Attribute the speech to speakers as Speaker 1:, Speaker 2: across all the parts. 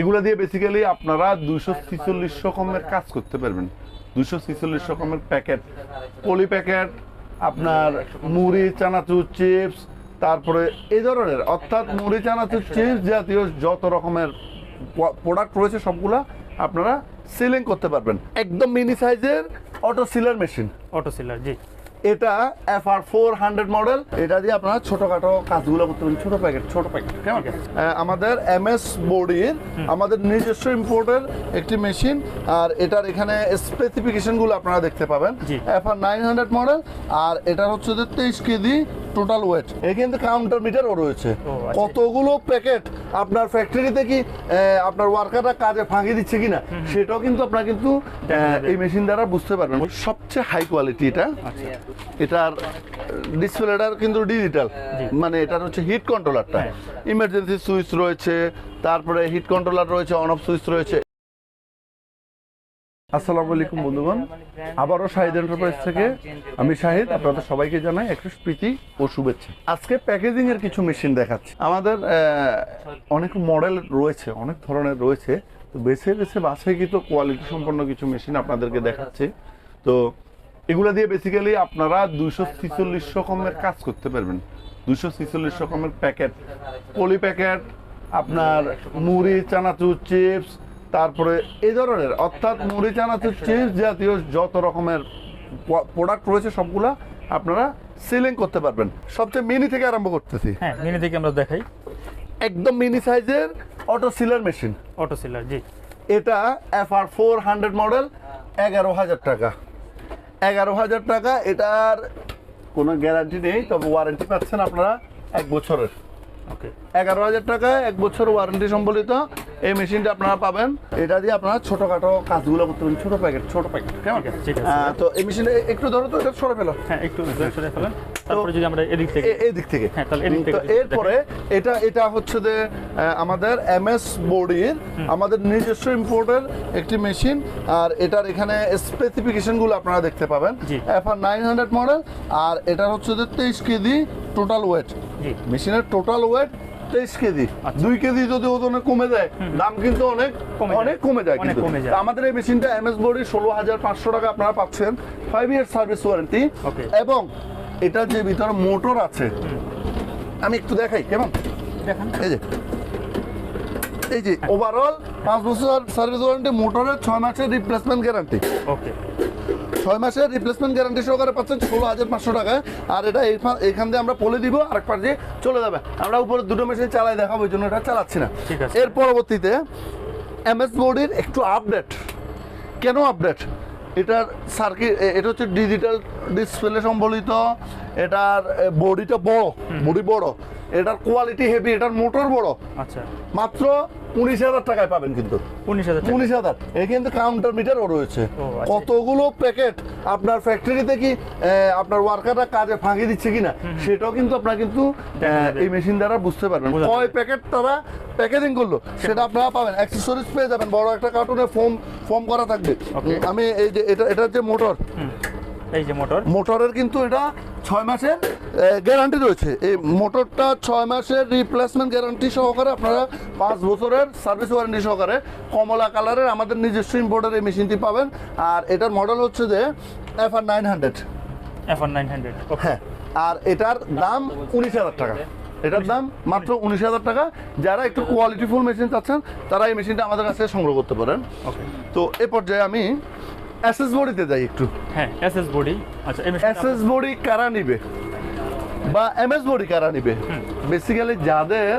Speaker 1: এগুলো দিয়ে বেসিক্যালি আপনারা দুইশো ছিচল্লিশ রকমের কাজ করতে পারবেন। দুইশো ছিচল্লিশ রকমের প্যাকেট পলি প্যাকেট আপনার মুড়ি, চানাচুর চিপস তারপরে এই ধরনের, অর্থাৎ মুড়ি, চানাচুর চিপস জাতীয় যত রকমের প্রোডাক্ট রয়েছে সবগুলা আপনারা সিলিং করতে পারবেন। একদম মিনি সাইজের auto sealer machine
Speaker 2: auto sealer জি।
Speaker 1: এটা F R four hundred model এটা দিয়ে আপনারা ছোটখাটো কাজগুলো করতে পারেন। ছোট প্যাকেট ছোট প্যাকেট কেমন আমাদের এম এস বডির আমাদের নিজস্ব ইম্পোর্টের একটি মেশিন আর এটার এখানে স্পেসিফিকেশনগুলো আপনারা দেখতে পাবেন। F R nine hundred model আর এটার হচ্ছে যে তেইশ কেজি টোটাল ওয়েট এই কিন্তু কাউন্টার মিটারও রয়েছে।
Speaker 2: ও, আচ্ছা।
Speaker 1: কতগুলো প্যাকেট আপনার ফ্যাক্টরিতে কি আপনার ওয়ার্কাররা কাজে ফাঁকি দিচ্ছে কিনা সেটাও কিন্তু আপনারা কিন্তু এই মেশিন দ্বারা বুঝতে পারবেন। সবচেয়ে হাই কোয়ালিটি এটা।
Speaker 2: আচ্ছা।
Speaker 1: এটার ডিসপ্লেটার কিন্তু ডিজিটাল মানে এটার হচ্ছে হিট কন্ট্রোলারটা
Speaker 2: হ্যাঁ।
Speaker 1: ইমার্জেন্সি সুইচ রয়েছে তারপরে হিট কন্ট্রোলার রয়েছে অন অফ সুইচ রয়েছে। আসসালামু আলাইকুম, বন্ধুগণ। আবারও শাহিদ এন্টারপ্রাইজ থেকে আমি শাহিদ, আপনাদের সবাইকে জানাই একটু প্রীতি ও শুভেচ্ছা। আজকে প্যাকেজিং এর কিছু মেশিন দেখাচ্ছি। আমাদের অনেক মডেল রয়েছে, অনেক ধরনের রয়েছে। তো বেছে বেছে বাছাইকৃত কোয়ালিটি সম্পন্ন কিছু মেশিন আপনাদেরকে দেখাচ্ছি। তো এগুলো দিয়ে বেসিক্যালি আপনারা দুইশো ছিচল্লিশ রকমের কাজ করতে পারবেন। দুইশো ছিচল্লিশ রকমের প্যাকেট পলি প্যাকেট আপনার মুড়ি, চানাচুর চিপস তারপরে এই ধরনের অর্থাৎ মুড়ি চানাচুর চিপস জাতীয় যত রকমের প্রোডাক্ট রয়েছে সবগুলা আপনারা সিলিং করতে পারবেন। সবচেয়ে মিনি থেকে আরম্ভ করতেছি।
Speaker 2: হ্যাঁ মিনি থেকে আমরা দেখাই।
Speaker 1: একদম মিনি সাইজের auto sealer machine
Speaker 2: auto sealer জি।
Speaker 1: এটা F R four hundred model এগারো হাজার টাকা। এগারো হাজার টাকা এটার কোনো গ্যারান্টি নেই তবে ওয়ারেন্টি পাচ্ছেন আপনারা এক বছরের।
Speaker 2: ওকে
Speaker 1: এগারো হাজার টাকা এক বছর ওয়ারেন্টি সম্বলিত। এই মেশিনটা আপনারা পাবেন। এটা দিয়ে আপনারা ছোটখাটো কাজগুলো করতে পারেন ছোট প্যাকেট ছোট প্যাকেট কেমন তো এই মেশিনে একটু ধরো তো এটা সরে ফেলো।
Speaker 2: হ্যাঁ একটু সরে ফেলেন। তারপরে যদি আমরা এদিক থেকে
Speaker 1: এ- এই দিক থেকে।
Speaker 2: হ্যাঁ, তাহলে এদিক থেকে
Speaker 1: এরপরে এটা এটা হচ্ছে যে আমাদের এম এস বডির আমাদের নিজস্ব ইম্পোর্টের একটি মেশিন আর এটার এখানে স্পেসিফিকেশনগুলো আপনারা দেখতে পাবেন। F R nine hundred model আর এটার হচ্ছে যে তেইশ কেজি টোটাল ওয়েট মেশিনের টোটাল ওয়েট তেইশ কেজি।
Speaker 2: আচ্ছা।
Speaker 1: দুই কেজি যদি ওজনে কমে যায় দাম কিন্তু অনেক অনেক কমে যায় কিন্তু।
Speaker 2: কমে যায়।
Speaker 1: আমাদের এই মেশিনটা এম এস বডি ষোলো হাজার পাঁচশো টাকা আপনারা পাচ্ছেন। Five year service warranty. এবং এটা যে ভিতরে মোটর আছে আমি একটু দেখাই কেমন?
Speaker 2: দেখেন।
Speaker 1: এই যে। এই যে ওভারঅল পাঁচ বছর সার্ভিস ওয়ারেন্টি মোটরের ছয় মাসের রিপ্লেসমেন্ট গ্যারান্টি
Speaker 2: ওকে
Speaker 1: ছয় মাসের রিপ্লেসমেন্ট গ্যারান্টি সহকারে পাচ্ছেন ষোলো হাজার পাঁচশো টাকায় আর এটা এইখান- এইখান দিয়ে আমরা পলে দিব আর একবার দিয়ে চলে যাবে। আমরা উপরে দুটো মেশিন চালাই দেখাবো ওই জন্য এটা চালাচ্ছি না।
Speaker 2: ঠিক আছে।
Speaker 1: এর পরবর্তীতে এম এস বোর্ডের একটু আপডেট কেন আপডেট এটার সার্কিট এটা হচ্ছে ডিজিটাল ডিসপ্লে সম্বলিত। এটার বডিটা বড় বডি বড়। এটার কোয়ালিটি হেভি এটার মোটর বড়।
Speaker 2: আচ্ছা।
Speaker 1: মাত্র উনিশ হাজার টাকায় পাবেন কিন্তু।
Speaker 2: উনিশ হাজার
Speaker 1: উনিশ হাজার। এই কিন্তু কাউন্টার মিটারও রয়েছে।
Speaker 2: আচ্ছা।
Speaker 1: কতগুলো প্যাকেট আপনার ফ্যাক্টরিতে কি আপনার ওয়ার্কাররা কাজে ফাঁকি দিচ্ছে কিনা সেটাও কিন্তু আপনারা কিন্তু এই মেশিন দ্বারা বুঝতে পারবেন। কয় প্যাকেট তারা প্যাকেজিং করল সেটা আপনারা পাবেন। অ্যাক্সেসরিজ পেয়ে যাবেন। বড় একটা কার্টুনে ফোম ফোম করা থাকবে. আমি এই যে এটা এটার যে মোটর।
Speaker 2: এই যে মোটর।
Speaker 1: মোটরের কিন্তু এটা ছয় মাসের গ্যারান্টি রয়েছে। এই মোটরটা ছয় মাসের রিপ্লেসমেন্ট গ্যারান্টি সহকারে আপনারা পাঁচ বছরের সার্ভিস ওয়ারেন্টি সহকারে কমলা কালারের আমাদের নিজস্ব ইম্পোর্টের এই মেশিনটি পাবেন। আর এটার মডেল হচ্ছে যে F R nine hundred
Speaker 2: F R nine hundred
Speaker 1: হ্যাঁ আর এটার দাম উনিশ হাজার টাকা। এটার দাম মাত্র উনিশ হাজার টাকা। যারা একটু কোয়ালিটিফুল মেশিন চাচ্ছেন তারা এই মেশিনটা আমাদের কাছে সংগ্রহ করতে পারেন। তো এ পর্যায়ে আমি এসএস বডিতে যাই একটু।
Speaker 2: হ্যাঁ এস এস বডি আচ্ছা এই
Speaker 1: এস এস বডি কারা নিবে? বা এমএস বডি কারা নিবে? বেসিক্যালি যাদের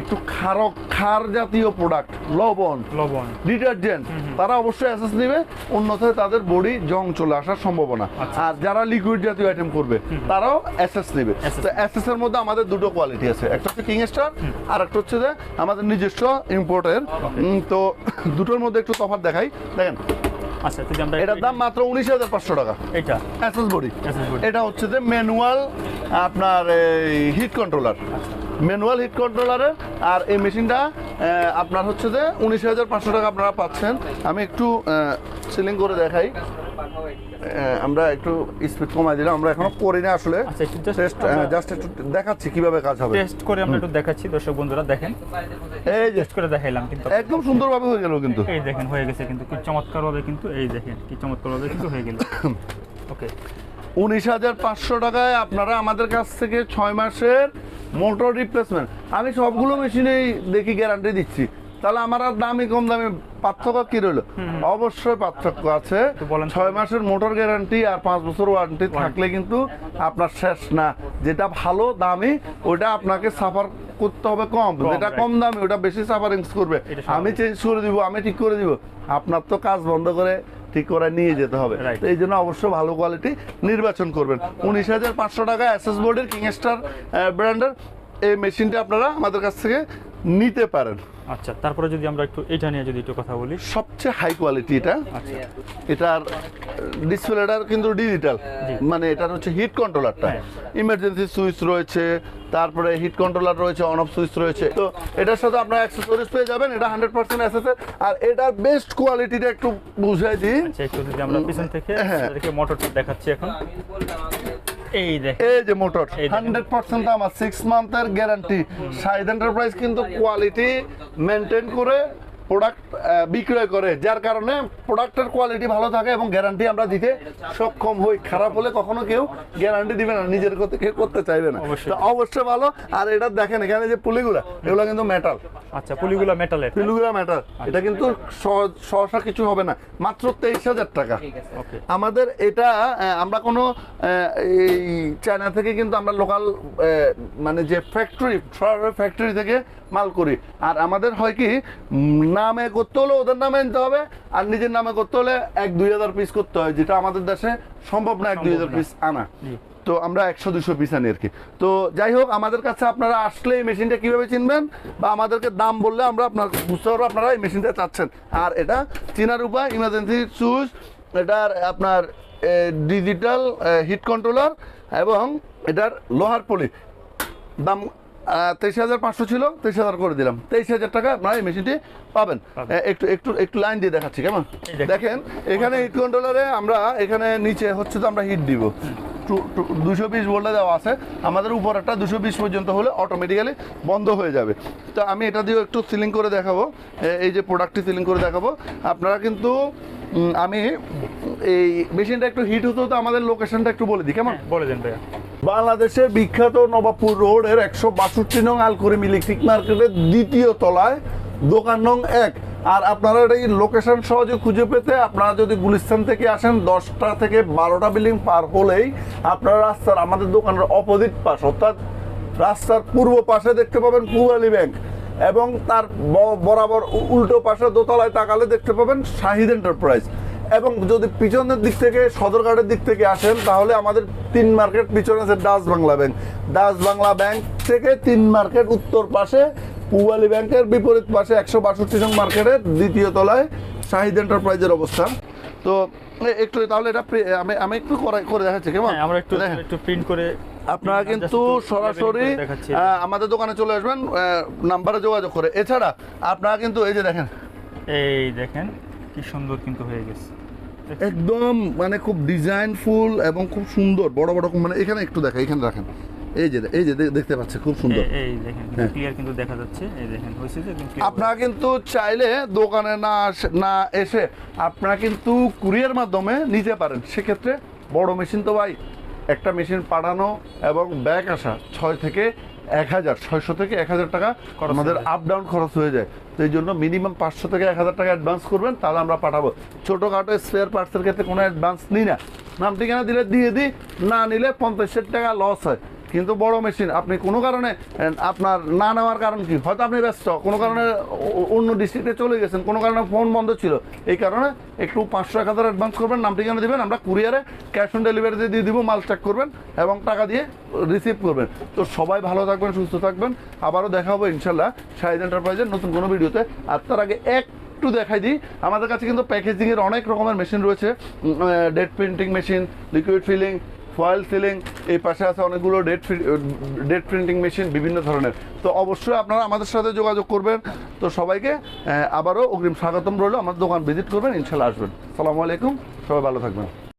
Speaker 1: একটু খারক খার জাতীয় প্রোডাক্ট লবণ
Speaker 2: লবণ।
Speaker 1: ডিটারজেন্ট তারা অবশ্যই এসএস নেবে অন্যথায় তাদের বডি জং চলে আসার সম্ভাবনা।
Speaker 2: আচ্ছা।
Speaker 1: আর যারা লিকুইড জাতীয় আইটেম করবে তারাও এসএস নেবে। তো এসএস এর মধ্যে আমাদের দুটো কোয়ালিটি আছে। একটা হচ্ছে কিং স্টার আর একটা হচ্ছে যে আমাদের নিজস্ব ইম্পোর্টের তো দুটোর মধ্যে একটু তফাৎ দেখাই। দেখেন
Speaker 2: আচ্ছা যদি আমরা
Speaker 1: এটার দাম মাত্র উনিশ হাজার পাঁচশো টাকা।
Speaker 2: এটা?
Speaker 1: SS body. এটা হচ্ছে যে ম্যানুয়াল আপনার হিট কন্ট্রোলার। ম্যানুয়াল হিট কন্ট্রোলারের আর এই মেশিনটা আপনার হচ্ছে যে উনিশ হাজার পাঁচশো টাকা আপনারা পাচ্ছেন। আমি একটু সিলিং করে দেখাই। আমরা একটু স্পিড কমাই দিলাম। আমরা এখনও করি না আসলে।
Speaker 2: আচ্ছা
Speaker 1: টেস্ট জাস্ট একটু দেখাচ্ছি কীভাবে কাজ হবে।
Speaker 2: টেস্ট করে আমরা একটু দেখাচ্ছি দর্শক বন্ধুরা দেখেন।
Speaker 1: এই
Speaker 2: টেস্ট করে দেখাইলাম কিন্তু।
Speaker 1: একদম সুন্দরভাবে হয়ে গেল কিন্তু।
Speaker 2: এই দেখেন হয়ে গেছে কিন্তু। কি চমৎকার ভাবে কিন্তু এই দেখেন কি চমৎকার ভাবে কিন্তু হয়ে গেল। ওকে
Speaker 1: উনিশ হাজার পাঁচশো টাকায় আপনারা আমাদের কাছ থেকে ছয় মাসের মোটর রিপ্লেসমেন্ট আমি সবগুলো মেশিনেই দেখি গ্যারান্টি দিচ্ছি। তাহলে আমার আর দামি কম দামি পার্থক্য কি রইল? অবশ্যই পার্থক্য আছে। ছয় মাসের মোটর গ্যারান্টি আর পাঁচ বছর ওয়ারেন্টি থাকলে কিন্তু আপনার শেষ না। যেটা ভালো দামি ওটা আপনাকে সাফার করতে হবে কম।
Speaker 2: কম,
Speaker 1: যেটা কম দামি ওটা বেশি সাফারিংস করবে। আমি চেঞ্জ করে দিব আমি ঠিক করে দিব। আপনার তো কাজ বন্ধ করে ঠিক করে নিয়ে যেতে হবে। তো এই জন্য অবশ্যই ভালো কোয়ালিটি নির্বাচন করবেন। উনিশ হাজার পাঁচশো টাকা এসএস বোর্ডের কিংস্টার ব্র্যান্ডের এই মেশিনটা আপনারা আমাদের কাছ থেকে নিতে পারেন।
Speaker 2: আচ্ছা তারপরে যদি আমরা একটু এটা নিয়ে যদি একটু কথা বলি।
Speaker 1: সবচেয়ে হাই কোয়ালিটি এটা।
Speaker 2: আচ্ছা।
Speaker 1: এটার ডিসপ্লেটার কিন্তু ডিজিটাল মানে এটার হচ্ছে হিট কন্ট্রোলারটা
Speaker 2: হ্যাঁ।
Speaker 1: ইমার্জেন্সি সুইচ রয়েছে তারপরে হিট কন্ট্রোলার রয়েছে অন অফ সুইচ রয়েছে। তো এটার সাথে আপনার অ্যাক্সেসরিজ পেয়ে যাবেন এটা হান্ড্রেড পার্সেন্ট এসএসএর আর এটার বেস্ট কোয়ালিটিটা একটু বুঝাই দিই।
Speaker 2: আচ্ছা একটু যদি আমরা পিছন থেকে
Speaker 1: হ্যাঁ।
Speaker 2: মোটরটা দেখাচ্ছি এখন। এই
Speaker 1: এই যে মোটর। হান্ড্রেড পার্সেন্ট আমার সিক্স মান্থের গ্যারান্টি সাইদ এন্টারপ্রাইজ কিন্তু কোয়ালিটি মেনটেন করে প্রোডাক্ট বিক্রয় করে যার কারণে প্রোডাক্টের কোয়ালিটি ভালো থাকে এবং গ্যারান্টি আমরা দিতে সক্ষম হই। খারাপ হলে কখনো কেউ গ্যারান্টি দিবে না নিজের করতে কেউ করতে চাইবে না।
Speaker 2: অবশ্যই।
Speaker 1: তো অবশ্যই ভালো। আর এটা দেখেন এখানে যে পুলিগুলা এগুলো কিন্তু মেটাল
Speaker 2: আচ্ছা পুলিগুলা মেটালের
Speaker 1: পুলিগুলা মেটাল এটা কিন্তু সহজ- সহসা কিছু হবে না। মাত্র তেইশ হাজার টাকা। আমাদের এটা আমরা কোনো এই চায়না থেকে কিন্তু আমরা লোকাল মানে যে ফ্যাক্টরি ফ্যাক্টরি থেকে মাল করি। আর আমাদের হয় কি নামে করতে হলে ওদের নামে আনতে হবে আর নিজের নামে করতে হলে এক দুই হাজার পিস করতে হয় যেটা আমাদের দেশে সম্ভব না এক দুই হাজার পিস আনা। তো আমরা একশো দুশো পিস আনি আর কি। তো যাই হোক আমাদের কাছে আপনারা আসলে এই মেশিনটা কীভাবে চিনবেন বা আমাদেরকে দাম বললে আমরা আপনার বুঝতে পারব আপনারা এই মেশিনটা চাচ্ছেন। আর এটা চেনার উপায় ইমার্জেন্সি সুইচ এটার আপনার ডিজিটাল হিট কন্ট্রোলার এবং এটার লোহার পলি দাম তেইশ হাজার পাঁচশো ছিল তেইশ হাজার করে দিলাম। তেইশ হাজার টাকা আপনারা এই মেশিনটি পাবেন। একটু একটু একটু লাইন দিয়ে দেখাচ্ছি কেমন?
Speaker 2: দেখেন।
Speaker 1: দেখেন এখানে হিট কন্ট্রোলারে আমরা এখানে নিচে হচ্ছে তো আমরা হিট দিব। দুশো বিশ ভোল্টে দেওয়া আছে। আমাদের উপরেরটা দুশো বিশ পর্যন্ত হলে অটোমেটিক্যালি বন্ধ হয়ে যাবে। তো আমি এটা দিয়েও একটু সিলিং করে দেখাবো। এই যে প্রোডাক্টটি সিলিং করে দেখাবো। আপনারা কিন্তু আমি এই মেশিনটা একটু হিট হতে তো আমাদের লোকেশনটা একটু বলে দিই কেমন?
Speaker 2: হ্যাঁ, বলে দেন ভাইয়া।
Speaker 1: বাংলাদেশের বিখ্যাত নবাবপুর রোডের একশো বাষট্টি নং আলকরিম ইলেকট্রিক মার্কেটের দ্বিতীয় তলায় দোকান নং এক। আর আপনারা এটা এই লোকেশন সহজে খুঁজে পেতে আপনারা যদি গুলিস্তান থেকে আসেন, দশটা থেকে বারোটা বিল্ডিং পার হলেই আপনারা রাস্তার আমাদের দোকানের অপোজিট পাশ, অর্থাৎ রাস্তার পূর্ব পাশে দেখতে পাবেন পুবালি ব্যাংক এবং তার বরাবর উল্টো পাশে দোতলায় তাকালে দেখতে পাবেন শাহিদ এন্টারপ্রাইজ। এবং যদি পিছনের দিক থেকে সদরঘাটের দিক থেকে আসেন তাহলে আমাদের তিন মার্কেট পিছনে আছে Dutch Bangla Bank. Dutch Bangla Bank থেকে তিন মার্কেট উত্তর পাশে পুবালি ব্যাংকের বিপরীত পাশে একশো বাষট্টি নং মার্কেটের দ্বিতীয় তলায় শাহিদ এন্টারপ্রাইজের অবস্থান তো একটু তাহলে এটা আমি আমি একটু করে- করে দেখাচ্ছি কেমন?
Speaker 2: হ্যাঁ আমরা একটু
Speaker 1: দেখেন।
Speaker 2: একটু প্রিন্ট করে
Speaker 1: আপনারা কিন্তু সরাসরি আমাদের দোকানে চলে আসবেন নাম্বারে যোগাযোগ করে। এছাড়া আপনারা কিন্তু এই যে দেখেন।
Speaker 2: এই দেখেন কি সুন্দর কিন্তু হয়ে গেছে।
Speaker 1: একদম মানে খুব ডিজাইনফুল এবং খুব সুন্দর। বড় বড় মানে এখানে একটু দেখা এখানে রাখেন। এই যে এই যে দেখতে পাচ্ছে খুব সুন্দর।
Speaker 2: এই দেখেন। ক্লিয়ার কিন্তু দেখা যাচ্ছে। এই দেখেন হয়েছে যে
Speaker 1: আপনারা কিন্তু চাইলে দোকানে না না এসে আপনারা কিন্তু কুরিয়ার মাধ্যমে নিতে পারেন। সেক্ষেত্রে বড় মেশিন তো ভাই একটা মেশিন পাঠানো এবং ব্যাগ আসা ছয় থেকে এক হাজার ছয়শো থেকে এক হাজার টাকা আমাদের আপ ডাউন খরচ হয়ে যায়। তো এই জন্য মিনিমাম পাঁচশো থেকে এক হাজার টাকা অ্যাডভান্স করবেন, তাহলে আমরা পাঠাবো। ছোটোখাটো স্পেয়ার পার্টসের ক্ষেত্রে কোনো অ্যাডভান্স নিই না। নাম ঠিকানা দিলে দিয়ে দিই, না নিলে পঞ্চাশ টাকা লস হয়। কিন্তু বড় মেশিন আপনি কোনো কারণে আপনার না নেওয়ার কারণ কি? হয়তো আপনি ব্যস্ত, কোনো কারণে অন্য ডিস্ট্রিক্টে চলে গেছেন, কোনো কারণে ফোন বন্ধ ছিল। এই কারণে একটু পাঁচশো এক হাজার অ্যাডভান্স করবেন, নাম ঠিকানা দেবেন, আমরা কুরিয়ারে ক্যাশ অন ডেলিভারিতে দিয়ে দিব, মাল চেক করবেন এবং টাকা দিয়ে রিসিভ করবেন। তো সবাই ভালো থাকবেন, সুস্থ থাকবেন। আবারও দেখা হবে ইনশাল্লাহ শাহিদ এন্টারপ্রাইজের নতুন কোনো ভিডিওতে। আর তার আগে এক একটু দেখাই দিই, আমাদের কাছে কিন্তু প্যাকেজিংয়ের অনেক রকমের মেশিন রয়েছে। Date printing machine liquid filling foil sealing এই পাশে আছে অনেকগুলো ডেট ডেট প্রিন্টিং মেশিন বিভিন্ন ধরনের। তো অবশ্যই আপনারা আমাদের সাথে যোগাযোগ করবেন। তো সবাইকে আবারও অগ্রিম স্বাগতম রইল। আমাদের দোকান ভিজিট করবেন, ইনশাল্লাহ আসবেন। সালামু আলাইকুম। সবাই ভালো থাকবেন।